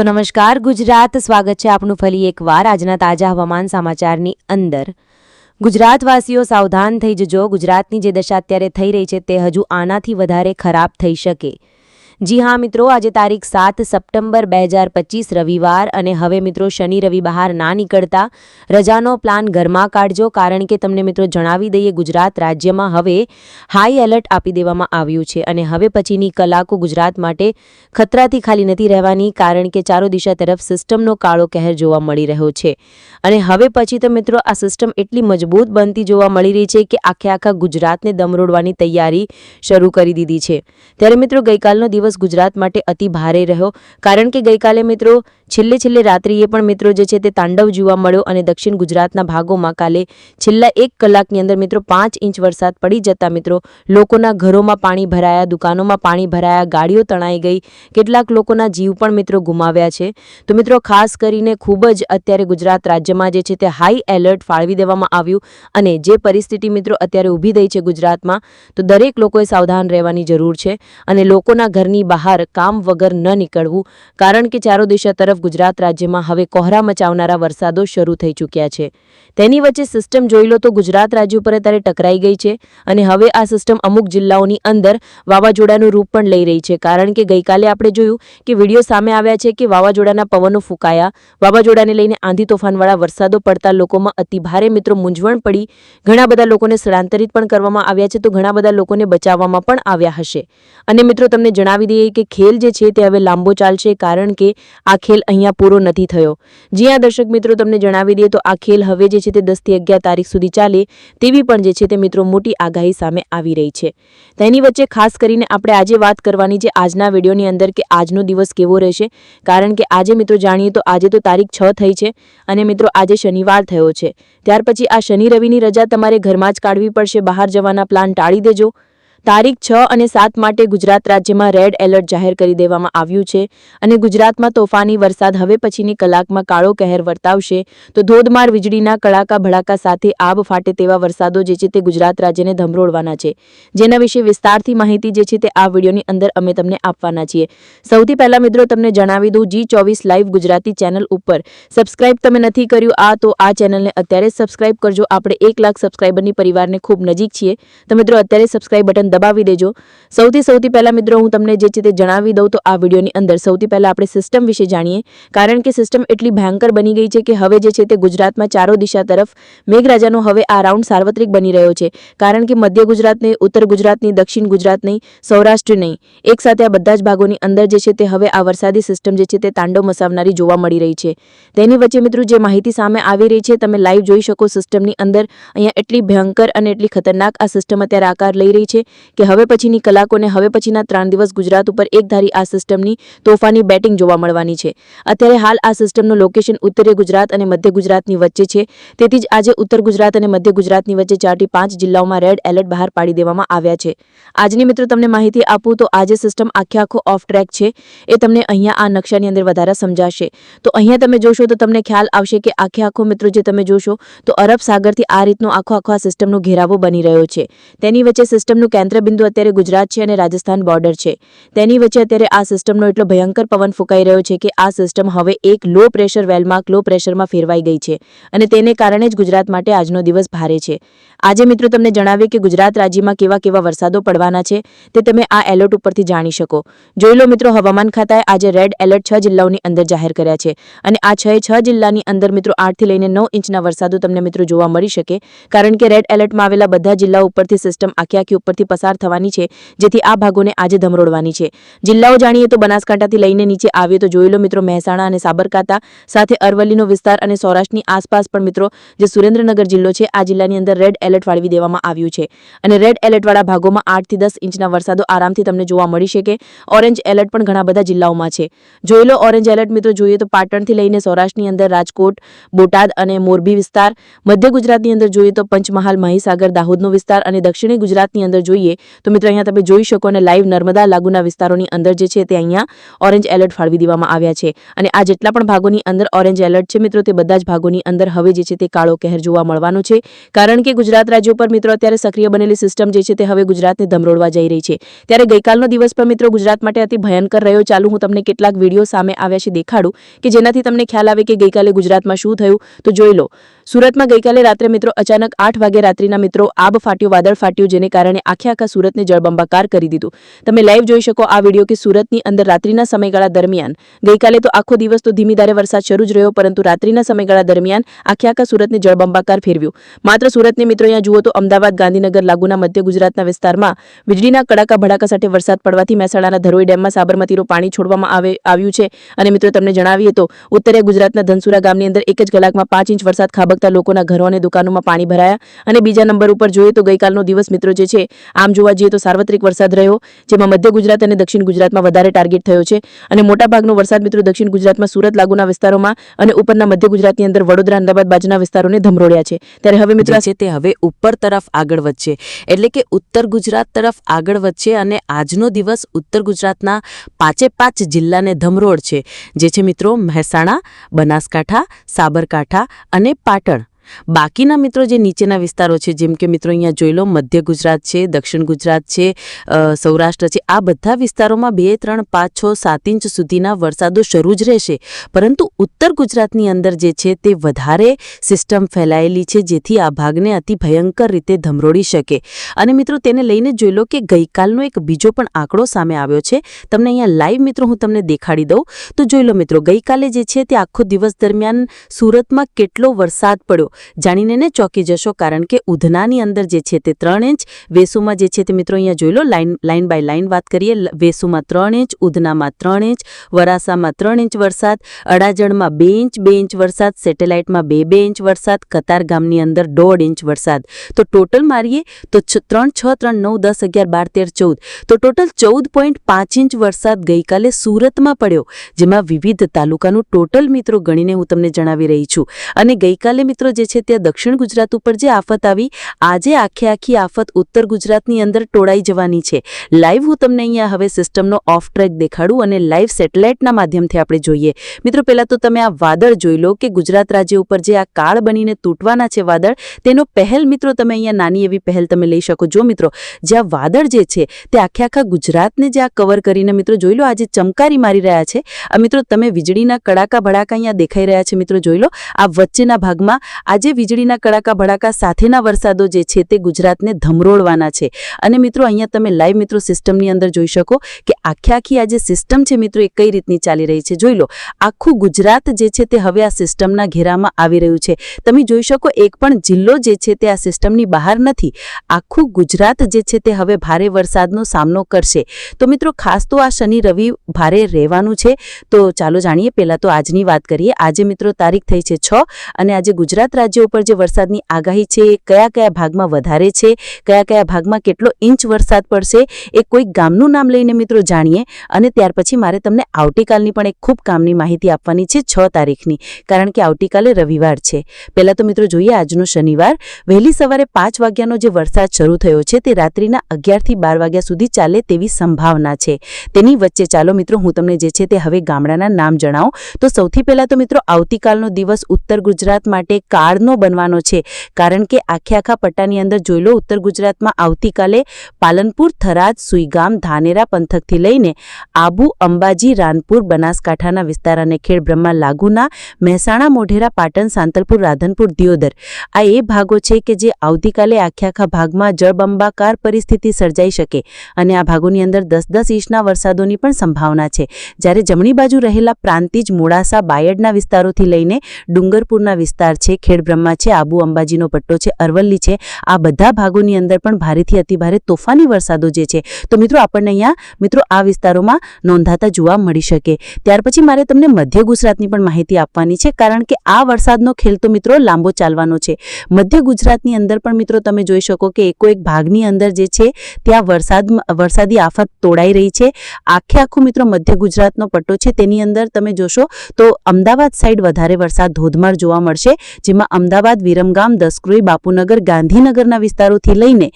તો નમસ્કાર, ગુજરાત. સ્વાગત છે આપનું ફરી એકવાર આજના તાજા હવામાન સમાચારની અંદર. ગુજરાતવાસીઓ સાવધાન થઈ જજો. ગુજરાતની જે દશા અત્યારે થઈ રહી છે તે હજુ આનાથી વધારે ખરાબ થઈ શકે. જી હા મિત્રો, આજે તારીખ સાત સપ્ટેમ્બર બે હજાર પચીસ રવિવાર અને હવે મિત્રો શનિ રવિ બહાર ના નીકળતા રજાનો પ્લાન ઘરમાં કાઢજો કારણ કે તમને મિત્રો જણાવી દઈએ ગુજરાત રાજ્યમાં હવે હાઈ એલર્ટ આપી દેવામાં આવ્યું છે અને હવે પછીની કલાકો ગુજરાત માટે ખતરાથી ખાલી નથી રહેવાની કારણ કે ચારો દિશા તરફ સિસ્ટમનો કાળો કહેર જોવા મળી રહ્યો છે. અને હવે પછી તો મિત્રો આ સિસ્ટમ એટલી મજબૂત બનતી જોવા મળી રહી છે કે આખે આખા ગુજરાતને દમરોડવાની તૈયારી શરૂ કરી દીધી છે. ત્યારે મિત્રો ગઈકાલનો દિવસ ગુજરાત માટે અતિ ભારે રહ્યો. કારણ કે ગઈકાલે મિત્રો, છેલ્લે છેલ્લે રાત્રિએ પણ મિત્રો જે છે તે તાંડવ જોવા મળ્યો અને દક્ષિણ ગુજરાતના ભાગોમાં કાલે છેલ્લા એક કલાકની અંદર મિત્રો પાંચ ઇંચ વરસાદ પડી જતા મિત્રો, લોકોના ઘરોમાં પાણી ભરાયા, દુકાનોમાં પાણી ભરાયા, ગાડીઓ તણાઈ ગઈ, કેટલાક લોકોના જીવ પણ મિત્રો ગુમાવ્યા છે. તો મિત્રો, ખાસ કરીને ખૂબ જ અત્યારે ગુજરાત રાજ્યમાં જે છે તે હાઈ એલર્ટ ફાળવી દેવામાં આવ્યું અને જે પરિસ્થિતિ મિત્રો અત્યારે ઊભી થઈ છે ગુજરાતમાં, તો દરેક લોકોએ સાવધાન રહેવાની જરૂર છે અને લોકોના ઘરની બહાર કામ વગર ન નીકળવું, કારણ કે ચારો દિશા તરફ ગુજરાત રાજ્યમાં હવે કોહરા મચાવનારા વરસાદો શરૂ થઈ ચૂક્યા છે. તેની વચ્ચે સિસ્ટમ જોઈ લો તો ગુજરાત રાજ્ય ઉપર અત્યારે ટકરાઈ ગઈ છે અને હવે આ સિસ્ટમ અમુક જિલ્લાઓની અંદર વાવાઝોડાનું રૂપ પણ લઈ રહી છે, કારણ કે ગઈકાલે આપણે જોયું કે વીડિયો સામે આવ્યા છે કે વાવાઝોડાના પવનો ફૂંકાયા. વાવાઝોડાને લઈને આંધી તોફાનવાળા વરસાદો પડતા લોકોમાં અતિભારે મિત્રો મૂંઝવણ પડી. ઘણા બધા લોકોને સ્થળાંતરિત પણ કરવામાં આવ્યા છે, તો ઘણા બધા લોકોને બચાવવામાં પણ આવ્યા હશે. અને મિત્રો, તમને જણાવી દઈએ કે ખેલ જે છે તે હવે લાંબો ચાલશે કારણ કે આ ખેલ અહીંયા પૂરો નથી થયો. જી આ દર્શક મિત્રો, તમને જણાવી દઈએ તો આ ખેલ હવે જે છે તે દસથી અગિયાર તારીખ સુધી ચાલે તેવી પણ જે છે તે મિત્રો મોટી આગાહી સામે આવી રહી છે. તેની વચ્ચે ખાસ કરીને આપણે આજે વાત કરવાની છે આજના વિડીયોની અંદર કે આજનો દિવસ કેવો રહેશે. કારણ કે આજે મિત્રો જાણીએ તો આજે તો તારીખ છ થઈ છે અને મિત્રો આજે શનિવાર થયો છે. ત્યાર પછી આ શનિ રવિની રજા તમારે ઘરમાં જ કાઢવી પડશે. બહાર જવાના પ્લાન ટાળી દેજો. તારીખ છ અને સાત માટે ગુજરાત રાજ્યમાં રેડ એલર્ટ જાહેર કરી દેવામાં આવ્યું છે અને ગુજરાતમાં તોફાની વરસાદ હવે પછીની કલાકમાં કાળો કહેર વર્તાવશે. તો ધોધમાર વીજળીના કડાકા ભડાકા સાથે આબ ફાટે તેવા વરસાદો જે છે તે ગુજરાત રાજ્યને ધમરોડવાના છે. જેના વિશે વિસ્તારથી માહિતી જે છે તે આ વિડીયોની અંદર અમે તમને આપવાના છીએ. સૌથી પહેલા મિત્રો તમને જણાવી દઉં જી ચોવીસ લાઈવ ગુજરાતી ચેનલ ઉપર. સબસ્ક્રાઇબ તમે નથી કર્યું આ તો આ ચેનલને અત્યારે સબસ્ક્રાઇબ કરજો. આપણે એક લાખ સબસ્ક્રાઇબરની પરિવારને ખૂબ નજીક છીએ. તો મિત્રો અત્યારે સબસ્ક્રાઇબ બટન દબાવી દેજો. સૌથી સૌથી પહેલાં મિત્રો હું તમને જે છે તે જણાવી દઉં તો આ વિડીયોની અંદર સૌથી પહેલાં આપણે સિસ્ટમ વિશે જાણીએ. કારણ કે સિસ્ટમ એટલી ભયંકર બની ગઈ છે કે હવે જે છે તે ગુજરાતમાં ચારો દિશા તરફ મેઘરાજાનો હવે આ રાઉન્ડ સાર્વત્રિક બની રહ્યો છે. કારણ કે મધ્ય ગુજરાત નહીં, ઉત્તર ગુજરાત નહીં, દક્ષિણ ગુજરાત નહીં, સૌરાષ્ટ્ર નહીં. એક સાથે આ બધા જ ભાગોની અંદર જે છે તે હવે આ વરસાદી સિસ્ટમ જે છે તે તાંડવ મસાવનારી જોવા મળી રહી છે. તેની વચ્ચે મિત્રો જે માહિતી સામે આવી રહી છે તમે લાઈવ જોઈ શકો સિસ્ટમની અંદર. અહીંયા એટલી ભયંકર અને એટલી ખતરનાક આ સિસ્ટમ અત્યારે આકાર લઈ રહી છે. કે હવે પછીની કલાકોને હવે પછીના ત્રણ દિવસ ગુજરાત ઉપર એકધારી આ સિસ્ટમની તોફાની બેટિંગ જોવા મળવાની છે. અત્યારે હાલ આ સિસ્ટમનું લોકેશન ઉત્તરીય ગુજરાત અને મધ્ય ગુજરાતની વચ્ચે છે. તેથી જ આજે ઉત્તર ગુજરાત અને મધ્ય ગુજરાતની વચ્ચે ચારથી પાંચ જિલ્લાઓમાં રેડ એલર્ટ બહાર પાડી દેવામાં આવ્યા છે. આજની મિત્રો તમને માહિતી આપું તો આજે સિસ્ટમ આખે આખો ઓફ ટ્રેક છે. એ તમને અહીંયા આ નકશાની અંદર વધારે સમજાશે. તો અહીંયા તમે જોશો તો તમને ખ્યાલ આવશે કે આખે આખો મિત્રો જે તમે જોશો તો અરબ સાગરથી આ રીતનો આખો આખો આ સિસ્ટમનો ઘેરાવો બની રહ્યો છે. તેની વચ્ચે સિસ્ટમનું કેન્દ્રબિંદુ અત્યારે ગુજરાત છે અને રાજસ્થાન બોર્ડર છે. તેની વચ્ચે અત્યારે આ સિસ્ટમનો એટલો ભયંકર પવન ફૂંકાઈ રહ્યો છે કે આ સિસ્ટમ હવે એક લો પ્રેશર વેલમાં, લો પ્રેશરમાં ફેરવાઈ ગઈ છે અને તેને કારણે જ ગુજરાત માટે આજનો દિવસ ભારે છે. આજે મિત્રો તમને જણાવીએ કે ગુજરાત રાજ્યમાં કેવા કેવા વરસાદો પડવાના છે તે તમે આ એલર્ટ ઉપરથી જાણી શકો. જોઈ લો મિત્રો, હવામાન ખાતાએ આજે રેડ એલર્ટ છ જિલ્લાઓની અંદર જાહેર કર્યા છે અને આ છ છ જિલ્લાની અંદર મિત્રો આઠથી લઈને નવ ઇંચના વરસાદો તમને મિત્રો જોવા મળી શકે, કારણ કે રેડ એલર્ટમાં આવેલા બધા જિલ્લાઓ ઉપરથી સિસ્ટમ આખી આખી ઉપરથી પસાર થવાની છે, જેથી આ ભાગોને આજે ધમરોડવાની છે. જિલ્લાઓ જાણીએ તો બનાસકાંઠાથી લઈને નીચે આવીએ તો જોઈ લો મિત્રો મહેસાણા અને સાબરકાંઠા, સાથે અરવલ્લીનો વિસ્તાર અને સૌરાષ્ટ્રની આસપાસ પણ મિત્રો જે સુરેન્દ્રનગર જિલ્લો છે, આ જિલ્લાની અંદર રેડ એલર્ટ ફાળવી દેવામાં આવ્યું છે. અને રેડ એલર્ટવાળા ભાગોમાં આઠથી દસ ઇંચના વરસાદો આરામથી તમને જોવા મળી શકે. ઓરેન્જ એલર્ટ પણ ઘણા બધા જિલ્લાઓમાં છે. જોઈ લો ઓરેન્જ એલર્ટ મિત્રો, જોઈએ તો પાટણથી લઈને સૌરાષ્ટ્રની અંદર રાજકોટ, બોટાદ અને મોરબી વિસ્તાર. મધ્ય ગુજરાતની અંદર જોઈએ તો પંચમહાલ, મહીસાગર, દાહોદનો વિસ્તાર અને દક્ષિણી ગુજરાતની અંદર જોઈએ જોઈએ. તો મિત્રો, અહીંયા તમે જોઈ શકો અને લાઈવ નર્મદા લાગુના વિસ્તારોની અંદર જે છે તે અહીંયા ઓરેન્જ એલર્ટ ફાળવી દેવામાં આવ્યા છે. અને આ જેટલા પણ ભાગોની અંદર ઓરેન્જ એલર્ટ છે મિત્રો, તે બધા જ ભાગોની અંદર હવે જે છે તે કાળો કહેર જોવા મળવાનો છે. કારણ કે ગુજરાત રાજ્ય ઉપર મિત્રો, અત્યારે સક્રિય બનેલી સિસ્ટમ જે છે તે હવે ગુજરાતને ધમરોડવા જઈ રહી છે. ત્યારે ગઈકાલનો દિવસ પણ મિત્રો, ગુજરાત માટે અતિ ભયંકર રહ્યો. ચાલુ હું તમને કેટલાક વીડિયો સામે આવ્યા છે દેખાડું, કે જેનાથી તમને ખ્યાલ આવે કે ગઈકાલે ગુજરાતમાં શું થયું. તો જોઈ લો. સુરતમાં ગઈકાલે રાત્રે મિત્રો અચાનક આઠ વાગે રાત્રિના મિત્રો આબ ફાટ્યું, વાદળ ફાટ્યું, જેને કારણે આખે આખા સુરતને જળબંબાકાર કરી દીધું. તમે લાઈવ જોઈ શકો આ વીડિયો કે સુરતની અંદર રાત્રિના સમયગાળા દરમિયાન. ગઈકાલે તો આખો દિવસ તો ધીમી ધારે વરસાદ શરૂ જ રહ્યો, પરંતુ રાત્રિના સમયગાળા દરમિયાન આખે આખા સુરતને જળબંબાકાર ફેરવ્યું. માત્ર સુરતને મિત્રો અહીંયા જુઓ તો અમદાવાદ, ગાંધીનગર, લાગુના, મધ્ય ગુજરાતના વિસ્તારમાં વીજળીના કડાકા, ભડાકા સાથે વરસાદ પડવાથી મહેસાણાના ધરોઈ ડેમમાં સાબરમતીનું પાણી છોડવામાં આવે, આવ્યું છે. અને મિત્રો તમને જણાવીએ તો ઉત્તરીય ગુજરાતના ધનસુરા ગામની અંદર એક જ કલાકમાં પાંચ ઇંચ વરસાદ ખાબકતા લોકોના ઘરો અને દુકાનોમાં પાણી ભરાયા અને બીજા નંબર ઉપર જોઈએ તો ગઈકાલનો દિવસ મિત્રો જે છે, આમ જોવા જઈએ તો સાર્વત્રિક વરસાદ રહ્યો, જેમાં મધ્ય ગુજરાત અને દક્ષિણ ગુજરાતમાં વધારે ટાર્ગેટ થયો છે અને મોટાભાગનો વરસાદ મિત્રો દક્ષિણ ગુજરાતમાં સુરત લાગુના વિસ્તારોમાં અને ઉપરના મધ્ય ગુજરાતની અંદર વડોદરા, અમદાવાદ બાજુના વિસ્તારોને ધમરોળ્યા છે. ત્યારે હવે મિત્રો છે તે હવે ઉપર તરફ આગળ વધશે. એટલે કે ઉત્તર ગુજરાત તરફ આગળ વધશે અને આજનો દિવસ ઉત્તર ગુજરાતના પાંચે પાંચ જિલ્લાને ધમરોળ છે. જે છે મિત્રો મહેસાણા, બનાસકાંઠા, સાબરકાંઠા અને પાટણ. બાકીના મિત્રો જે નીચેના વિસ્તારો છે, જેમ કે મિત્રો અહીંયા જોઈ લો, મધ્ય ગુજરાત છે, દક્ષિણ ગુજરાત છે સૌરાષ્ટ્ર છે, આ બધા વિસ્તારોમાં બે, ત્રણ, પાંચ, છ, સાત ઇંચ સુધીના વરસાદો શરૂ જ રહેશે. પરંતુ ઉત્તર ગુજરાતની અંદર જે છે તે વધારે સિસ્ટમ ફેલાયેલી છે, જેથી આ ભાગને અતિ ભયંકર રીતે ધમરોડી શકે. અને મિત્રો તેને લઈને જોઈ લો કે ગઈકાલનો એક બીજો પણ આંકડો સામે આવ્યો છે. તમને અહીંયા લાઈવ મિત્રો હું તમને દેખાડી દઉં. તો જોઈ લો મિત્રો, ગઈકાલે જે છે તે આખો દિવસ દરમિયાન સુરતમાં કેટલો વરસાદ પડ્યો? જાણીને ને ચોંકી જશો કારણ કે ઉધનાની અંદર જે છે તે ત્રણ ઇંચ, વેસુમાં જે છે તે મિત્રો અહીંયા જોઈ લો લાઇન લાઇન બાય લાઇન વાત કરીએ વેસુમાં ત્રણ ઇંચ, ઉધનામાં ત્રણ ઇંચ, વરાસામાં ત્રણ ઇંચ વરસાદ, અડાજણમાં બે ઇંચ બે ઇંચ વરસાદ, સેટેલાઇટમાં બે બે ઇંચ વરસાદ કતાર ગામની અંદર દોઢ ઇંચ વરસાદ. તો ટોટલ મારીએ તો ત્રણ, છ, ત્રણ, નવ, દસ, અગિયાર, બાર, તેર, ચૌદ. તો ટોટલ ચૌદ પોઈન્ટ પાંચ ઇંચ વરસાદ ગઈકાલે સુરતમાં પડ્યો, જેમાં વિવિધ તાલુકાનું ટોટલ મિત્રો ગણીને હું તમને જણાવી રહી છું. અને ગઈકાલે મિત્રો જે છે તે દક્ષિણ ગુજરાત ઉપર જે આફત આવી, આજે આખે આખી આફત ઉત્તર ગુજરાતની અંદર ટોળાઈ જવાની છે. લાઈવ હું તમને અહીંયા હવે સિસ્ટમનો ઓફ ટ્રેક દેખાડું અને લાઈવ સેટેલાઇટના માધ્યમથી આપણે જોઈએ. મિત્રો, પહેલાં તો તમે આ વાદળ જોઈ લો કે ગુજરાત રાજ્ય ઉપર જે આ કાળ બનીને તૂટવાના છે વાદળ, તેનો પહેલ મિત્રો તમે અહીંયા નાની એવી પહેલ તમે લઈ શકો. જો મિત્રો, જે આ વાદળ જે છે, તે આખે આખા ગુજરાતને જે આ કવર કરીને મિત્રો જોઈ લો આજે ચમકારી મારી રહ્યા છે, આ મિત્રો તમે વીજળીના કડાકા ભડાકા અહીંયા દેખાઈ રહ્યા છે. મિત્રો, જોઈ લો, આ વચ્ચેના ભાગમાં આજે વીજળીના કડાકા ભડાકા સાથેના વરસાદો જે છે તે ગુજરાતને ધમરોળવાના છે. અને મિત્રો, અહીંયા તમે લાઈવ મિત્રો સિસ્ટમની અંદર જોઈ શકો કે આખી આખી આ જે સિસ્ટમ છે મિત્રો, એ કઈ રીતની ચાલી રહી છે. જોઈ લો, આખું ગુજરાત જે છે તે હવે આ સિસ્ટમના ઘેરામાં આવી રહ્યું છે. તમે જોઈ શકો, એક પણ જિલ્લો જે છે તે આ સિસ્ટમની બહાર નથી. આખું ગુજરાત જે છે તે હવે ભારે વરસાદનો સામનો કરશે. તો મિત્રો, ખાસ તો આ શનિ રવિ ભારે રહેવાનું છે. તો ચાલો જાણીએ, પહેલાં તો આજની વાત કરીએ. આજે મિત્રો તારીખ થઈ છે છ અને આજે ગુજરાત રાજ્ય ઉપર જે વરસાદની આગાહી છે, એ કયા કયા ભાગમાં વધારે છે, કયા કયા ભાગમાં કેટલો ઇંચ વરસાદ પડશે, એ કોઈ ગામનું નામ લઈને મિત્રો જાણીએ. અને ત્યાર પછી મારે તમને આવતીકાલની પણ એક ખૂબ કામની માહિતી આપવાની છે છ તારીખની, કારણ કે આવતીકાલે રવિવાર છે. પહેલાં તો મિત્રો જોઈએ આજનો શનિવાર. વહેલી સવારે પાંચ વાગ્યાનો જે વરસાદ શરૂ થયો છે, તે રાત્રિના અગિયારથી બાર વાગ્યા સુધી ચાલે તેવી સંભાવના છે. તેની વચ્ચે ચાલો મિત્રો હું તમને જે છે તે હવે ગામડાના નામ જણાવું. તો સૌથી પહેલાં તો મિત્રો આવતીકાલનો દિવસ ઉત્તર ગુજરાત માટે કાળનો બનવાનો છે. કારણ કે આખે આખા પટ્ટાની અંદર જોઈ લો, ઉત્તર ગુજરાતમાં આવતીકાલે પાલનપુર, થરાદ, સુઈગામ, ધાનેરા પંથકથી લઈને આબુ, અંબાજી, રાનપુર, બનાસકાંઠાના વિસ્તાર અને ખેડ બ્રહ્મા, લાગુના, મહેસાણા, મોઢેરા, પાટણ, સાંતલપુર, રાધનપુર, દિયોદર. આ એ ભાગો છે કે જે આવતીકાલે આખે આખા ભાગમાં જળબંબાકાર પરિસ્થિતિ સર્જાઈ શકે અને આ ભાગોની અંદર દસ દસ ઇંચના વરસાદોની પણ સંભાવના છે. જ્યારે જમણી બાજુ રહેલા પ્રાંતિજ, મોડાસા, બાયડના વિસ્તારોથી લઈને ડુંગરપુરના વિસ્તાર છે ખેડબ્રહ્મા છે, આબુ અંબાજીનો પટ્ટો છે, અરવલ્લી છે. આ બધા ભાગોની અંદર પણ ભારેથી અતિભારે તોફાની વરસાદો જે છે. તો મિત્રો, આપણને અહીંયા, મિત્રો, આ વિસ્તારોમાં નોંધાતા જોવા મળી શકે. ત્યાર પછી મારે તમને મધ્ય ગુજરાતની પણ માહિતી આપવાની છે, કારણ કે આ વરસાદનો ખેલ તો મિત્રો લાંબો ચાલવાનો છે. મધ્ય ગુજરાતની અંદર પણ મિત્રો તમે જોઈ શકો કે એકો એક ભાગની અંદર જે છે, ત્યાં વરસાદ, વરસાદી આફત તોડાઈ રહી છે. આખે આખું મિત્રો મધ્ય ગુજરાતનો પટ્ટો છે, તેની અંદર તમે જોશો તો અમદાવાદ સાઈડ વધારે વરસાદ ધોધમાર જોવા મળશે, જેમાં અમદાવાદ, વિરમગામ, દસક્રોઈ, બાપુનગર, ગાંધીનગરના વિસ્તારોથી લઈને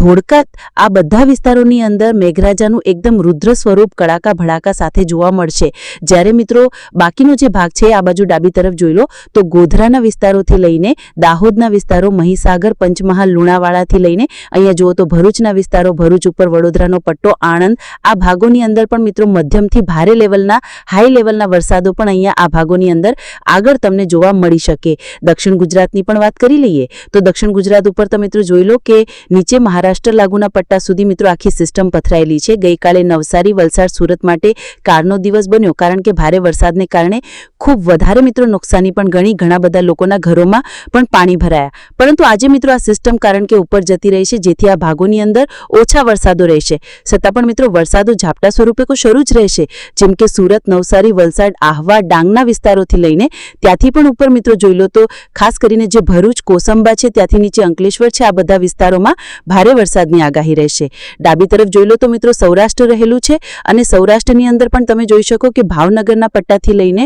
ધોળકાત આ બધા વિસ્તારોની અંદર મેઘરાજાનું એકદમ રુદ્ર સ્વરૂપ કડાકા ભડાકા સાથે જોવા મળશે. જ્યારે મિત્રો બાકીનો જે ભાગ છે આ બાજુ ડાબી તરફ જોઈ લો, તો ગોધરાના વિસ્તારોથી લઈને દાહોદના વિસ્તારો, મહીસાગર, પંચમહાલ, લુણાવાડાથી લઈને અહીંયા જુઓ તો ભરૂચના વિસ્તારો, ભરૂચ ઉપર વડોદરાનો પટ્ટો, આણંદ, આ ભાગોની અંદર પણ મિત્રો મધ્યમથી ભારે લેવલના, હાઈ લેવલના વરસાદો પણ અહીંયા આ ભાગોની અંદર આગળ તમને જોવા મળી શકે. દક્ષિણ ગુજરાતની પણ વાત કરી લઈએ, તો દક્ષિણ ગુજરાત ઉપર તો મિત્રો જોઈ લો કે નીચે મહારાષ્ટ્ર લાગુના પટ્ટા સુધી મિત્રો આખી સિસ્ટમ પથરાયેલી છે. ગઈકાલે નવસારી, વલસાડ, સુરત માટે કારનો દિવસ બન્યો, કારણ કે ભારે વરસાદને કારણે ખૂબ વધારે મિત્રો નુકસાની પણ ગણી, ઘણા બધા લોકોના ઘરોમાં પણ પાણી ભરાયા. પરંતુ આજે મિત્રો આ સિસ્ટમ કારણ કે ઉપર જતી રહી છે, જેથી આ ભાગોની અંદર ઓછા વરસાદો રહેશે. છતાં પણ મિત્રો વરસાદો ઝાપટા સ્વરૂપે શરૂ જ રહેશે. જેમ કે સુરત, નવસારી, વલસાડ, આહવા, ડાંગના વિસ્તારોથી લઈને ત્યાંથી પણ ઉપર મિત્રો જોઈ લો તો ખાસ કરીને જે ભરૂચ, કોસંબા છે, ત્યાંથી નીચે અંકલેશ્વર છે, આ બધા વિસ્તારોમાં ભારે વરસાદની આગાહી રહેશે. ડાબી તરફ જોઈ લો તો મિત્રો સૌરાષ્ટ્ર રહેલું છે અને સૌરાષ્ટ્રની અંદર પણ તમે જોઈ શકો કે ભાવનગરના પટ્ટાથી લઈને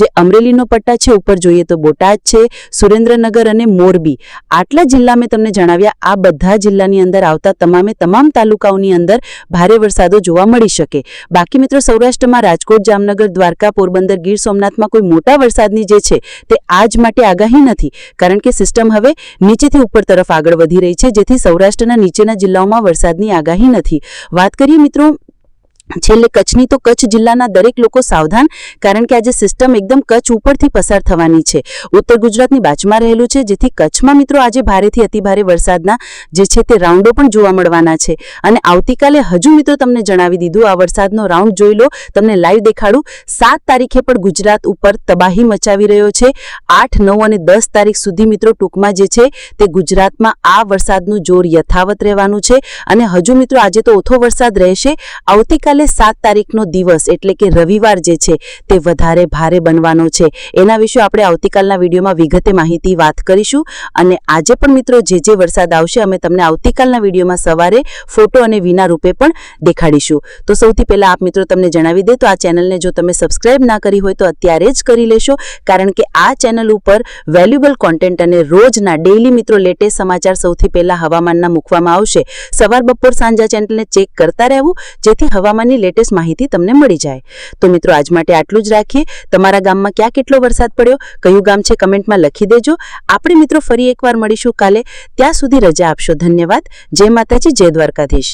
જે અમરેલીનો પટ્ટા છે, ઉપર જોઈએ તો બોટાદ છે, સુરેન્દ્રનગર અને મોરબી. આટલા જિલ્લા મેં તમને જણાવ્યા, આ બધા જિલ્લાની અંદર આવતા તમામે તમામ તાલુકાઓની અંદર ભારે વરસાદો જોવા મળી શકે. બાકી મિત્રો સૌરાષ્ટ્રમાં રાજકોટ, જામનગર, દ્વારકા, પોરબંદર, ગીર સોમનાથમાં કોઈ મોટા વરસાદની જે છે તે આજ માટે આગાહી નથી. કારણ કે સિસ્ટમ હવે નીચેથી ઉપર તરફ આગળ વધી રહી છે, જેથી સૌરાષ્ટ્રના નીચેના જિલ્લાઓમાં વરસાદની આગાહી નથી. વાત કરીએ મિત્રો છેલ્લે કચ્છની તો કચ્છ જિલ્લાના દરેક લોકો સાવધાન, કારણ કે આજે સિસ્ટમ એકદમ કચ્છ ઉપરથી પસાર થવાની છે. ઉત્તર ગુજરાતની બાજુમાં રહેલું છે, જેથી કચ્છમાં મિત્રો આજે ભારેથી અતિભારે વરસાદના જે છે તે રાઉન્ડો પણ જોવા મળવાના છે. અને આવતીકાલે હજુ મિત્રો તમને જણાવી દીધું, આ વરસાદનો રાઉન્ડ જોઈ લો, તમને લાઈવ દેખાડું. સાત તારીખે પણ ગુજરાત ઉપર તબાહી મચાવી રહ્યો છે. આઠ, નવ અને દસ તારીખ સુધી મિત્રો ટૂંકમાં જે છે તે ગુજરાતમાં આ વરસાદનું જોર યથાવત રહેવાનું છે. અને હજુ મિત્રો આજે તો ઓછો વરસાદ રહેશે. આવતીકાલે સાત તારીખનો દિવસ, એટલે કે રવિવાર જે છે, તે વધારે ભારે બનવાનો છે. એના વિશે આપણે આવતીકાલના વિડીયોમાં વિગતે માહિતી વાત કરીશું. અને આજે પણ મિત્રો જે જે વરસાદ આવશે, અમે તમને આવતીકાલના વિડીયોમાં સવારે ફોટો અને વિના રૂપે પણ દેખાડીશું. તો સૌથી પહેલા આપ મિત્રો તમને જણાવી દે, તો આ ચેનલને જો તમે સબસ્ક્રાઇબ ના કરી હોય, તો અત્યારે જ કરી લેશો. કારણ કે આ ચેનલ ઉપર વેલ્યુબલ કોન્ટેન્ટ અને રોજના ડેઇલી મિત્રો લેટેસ્ટ સમાચાર સૌથી પહેલા હવામાનના મૂકવામાં આવશે. સવાર બપોર સાંજા ચેનલને ચેક કરતા રહેવું, જેથી હવામાનની લેટેસ્ટ માહિતી તમને મળી જાય. તો મિત્રો, આજ માટે આટલું જ રાખીએ. તમારા ગામમાં ક્યાં કેટલો વરસાદ પડ્યો, કયું ગામ છે કમેન્ટમાં લખી દેજો. આપણે મિત્રો ફરી એકવાર મળીશું કાલે. ત્યાં સુધી રજા આપશો. ધન્યવાદ. જય માતાજી, જય દ્વારકાધીશ.